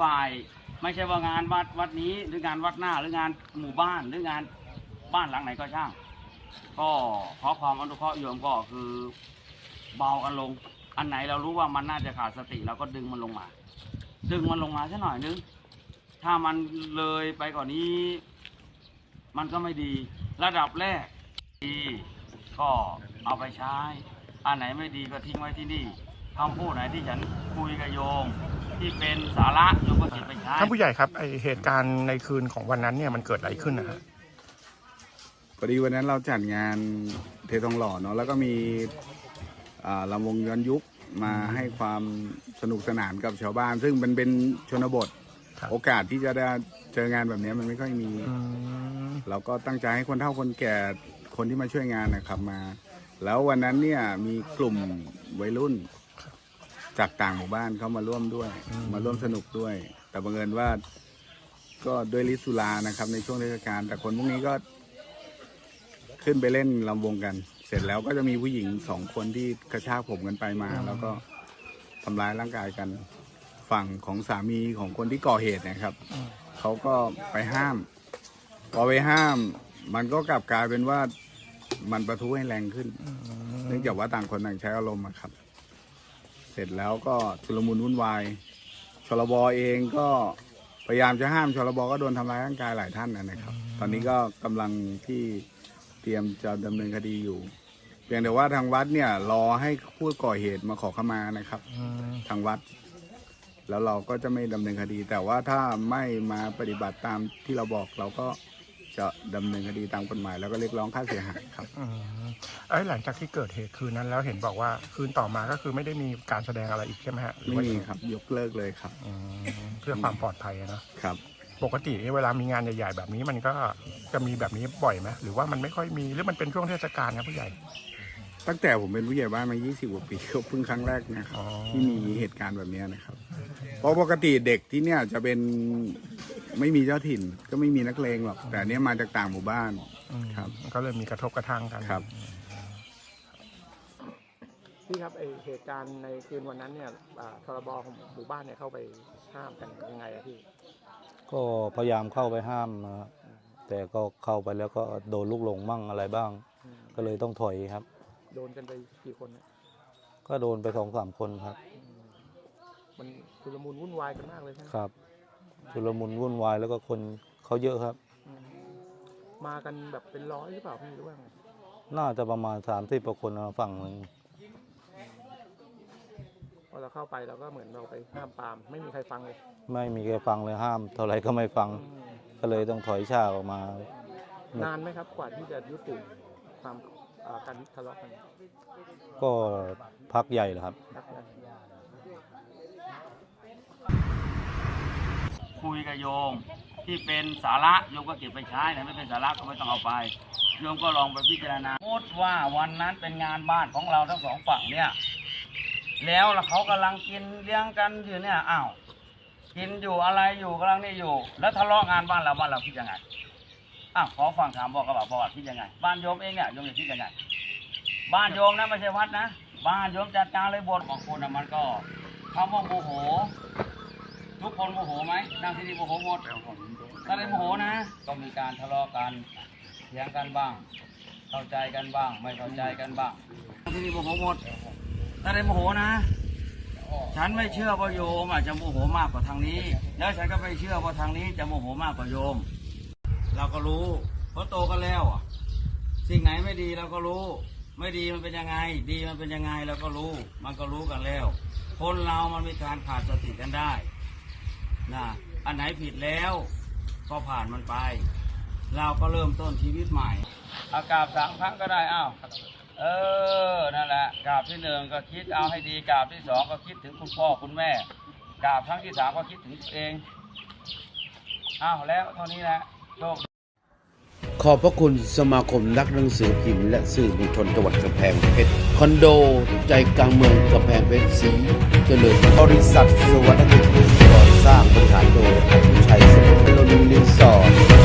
ฝ่าย ไม่ใช่ว่างานวัดวัดนี้หรืองานวัดหน้าหรืองานหมู่บ้านหรืองานบ้านหลังไหนก็ช่าง ก็ขอความอนุเคราะห์โยมก็คือเบากันลง อันไหนเรารู้ว่ามันน่าจะขาดสติเราก็ดึงมันลงมา ดึงมันลงมาสักหน่อยนึงถ้ามันเลยไปกว่านนี้ มันก็ไม่ดี ระดับแรกดีก็เอาไปใช้ อันไหนไม่ดีก็ทิ้งไว้ที่นี่คำพูดไหนที่ฉันคุยกับโยม ที่เป็นสาระโยมก็เก็บไปใช้ท่านผู้ใหญ่ครับไอเหตุการณ์ในคืนของวันนั้นเนี่ยมันเกิดอะไรขึ้นนะฮะพอดีวันนั้นเราจัดงานเททองหล่อเนาะแล้วก็มีอ่าลำวงย้อนยุคมาให้ความสนุกสนานกับชาวบ้าน ซึ่งมันเป็นชนบท ครับโอกาสที่จะได้เจองานแบบนี้มันไม่ค่อยมี อืมเราก็ตั้งใจให้คนเฒ่าคนแก่คนที่มาช่วยงานนะครับมา แล้ววันนั้นเนี่ยมีกลุ่มวัยรุ่น จากต่างหมู่บ้านเข้ามาร่วมด้วย มาร่วมสนุกด้วย แต่บังเอิญว่า ก็ด้วยลิสุลานะครับ ในช่วงเทศกาลแต่คนพวกนี้ก็ ขึ้นไปเล่นลำวงกัน เสร็จแล้วก็จะมีผู้หญิงสองคนที่กระชากผมกันไปมา แล้วก็ทำร้ายร่างกายกัน ฝั่งของสามีของคนที่ก่อเหตุนะครับเขาก็ไปห้าม พอไปห้าม มันก็กลับกลายเป็นว่ามันประทุให้แรงขึ้น เนื่องจากว่าต่างคนต่างใช้อารมณ์อะครับ เสร็จแล้วก็ชุลมุนวุ่นวายชลบเองก็พยายามจะห้ามชลบก็โดนทำร้ายร่างกายหลายท่านนะครับ ตอนนี้ก็กำลังที่เตรียมจะดำเนินคดีอยู่ เพียงแต่ว่าทางวัดเนี่ยรอให้ผู้ก่อเหตุมาขอขมานะครับอืมทางวัด แล้วเราก็จะไม่ดำเนินคดี แต่ว่าถ้าไม่มาปฏิบัติตามที่เราบอกเราก็ จะดำเนินคดีตามกฎหมาย แล้วก็เรียกร้องค่าเสียหายครับ อืมไอ้ยหลังจากที่เกิดเหตุคืนนั้นแล้วเห็นบอกว่าคืนต่อมาก็คือไม่ได้มีการแสดงอะไรอีกใช่ไหมฮะหรือไม่ว่ามีครับยกเลิกเลยครับอืมเพื่อความปลอดภัยอะเนอะครับ ปกตินี่เวลามีงานใหญ่ ๆ แบบนี้มันก็จะมีแบบนี้บ่อยไหมหรือว่ามันไม่ค่อยมีหรือมันเป็นช่วงเทศกาลครับผู้ใหญ่ ตั้งแต่ผมเป็นผู้ใหญ่บ้านมา 20 กว่าปีก็เพิ่งครั้งแรกนะครับ อ๋อ ที่มีเหตุการณ์แบบนี้นะครับ เพราะปกติเด็กที่เนี่ยจะเป็น ไม่มีเจ้าถิ่น ก็ไม่มีนักเลงหรอกแต่อันเนี้ยมาจากต่างหมู่บ้าน อืมครับ ก็เลยมีกระทบกระทั่งกัน ครับ พี่ครับไอเหตุการณ์ในคืนวันนั้นเนี่ยทรบของหมู่บ้านเนี่ยเข้าไปห้ามกันยังไงอะพี่ก็พยายามเข้าไปห้ามนะฮะแต่ก็เข้าไปแล้วก็โดนลูกหลงมั่งอะไรบ้างก็เลยต้องถอยครับ โดนกันไปกี่คนเนี่ยก็โดนไปสองสามคนครับมันชุลมุนวุ่นวายกันมากเลยใช่ไหมครับ ชุลมุนวุ่นวายแล้วก็คนเขาเยอะครับอืมมากันแบบเป็นร้อยหรือเปล่าพี่หรือว่าไงน่าจะประมาณสามสิบกว่าคนนะฝั่งหนึ่งพอเราเข้าไปเราก็เหมือนเราไปห้ามปรามไม่มีใครฟังเลยไม่มีใครฟังเลยห้าม เท่าไหรก็ไม่ฟัง อืมก็เลยต้องถอยฉากออกมา นานไหมครับกว่าที่จะยุติความอ่าการทะเลาะกันก็พักใหญ่แหละครับ นักใหญ่ คุยกับโยมที่เป็นสาระโยมก็เก็บไปใช้ไหนไม่เป็นสาระก็ไม่ต้องเอาไปโยมก็ลองไปพิจารณาสมมติว่าวันนั้นเป็นงานบ้านของเราทั้งสองฝั่งเนี่ย แล้วเขากำลังกินเลี้ยงกันอยู่เนี่ยอ้าวกินอยู่อะไรอยู่กำลังนี่อยู่ แล้วทะเลาะงานบ้านเราบ้านเราคิดยังไงอ้าวขอฟังถามบอกกระบะบอกว่าคิดยังไง บ้านโยมเองเนี่ยโยมจะคิดยังไง บ้านโยมนะไม่ใช่วัดนะ บ้านโยมจัดการเลยบทบางคนนะมันก็คำว่าโมโห ทุกคนโมโหไหมนั่งที่นี่โมโหหมดถ้าได้โมโหนะก็มีการทะเลาะกันเถียงกันบ้าง เข้าใจกันบ้าง ไม่เข้าใจกันบ้างนั่งที่นี่โมโหหมดถ้าได้โมโหนะ ฉันไม่เชื่อว่าโยมอาจจะโมโหมากกว่าทางนี้ แล้วฉันก็ไม่เชื่อว่าทางนี้จะโมโหมากกว่าโยม เราก็รู้เพราะโตกันแล้วอะสิ่งไหนไม่ดีเราก็รู้ ไม่ดีมันเป็นยังไง ดีมันเป็นยังไงเราก็รู้ มันก็รู้กันแล้ว คนเรามันมีการขาดสติกันได้ นะอันไหนผิดแล้วก็ผ่านมันไป เราก็เริ่มต้นชีวิตใหม่ อากราบสามครั้งก็ได้อ้าวเออนั่นแหละกราบที่หนึ่งก็คิดเอาให้ดีกราบที่สองก็คิดถึงคุณพ่อคุณแม่กราบครั้งที่สามก็คิดถึงตัวเองอ้าวแล้วเท่านี้แหละโชคขอบพระคุณสมาคมนักหนังสือพิมพ์และสื่อมวลชนจังหวัดกำแพงเพชรคอนโด ใจกลางเมืองกำแพงเพชรสีเจริญบริษัทสุวรรณบุตรก่อ สร้างบริหารโดยอภิชัยสมุทรรีสอร์ท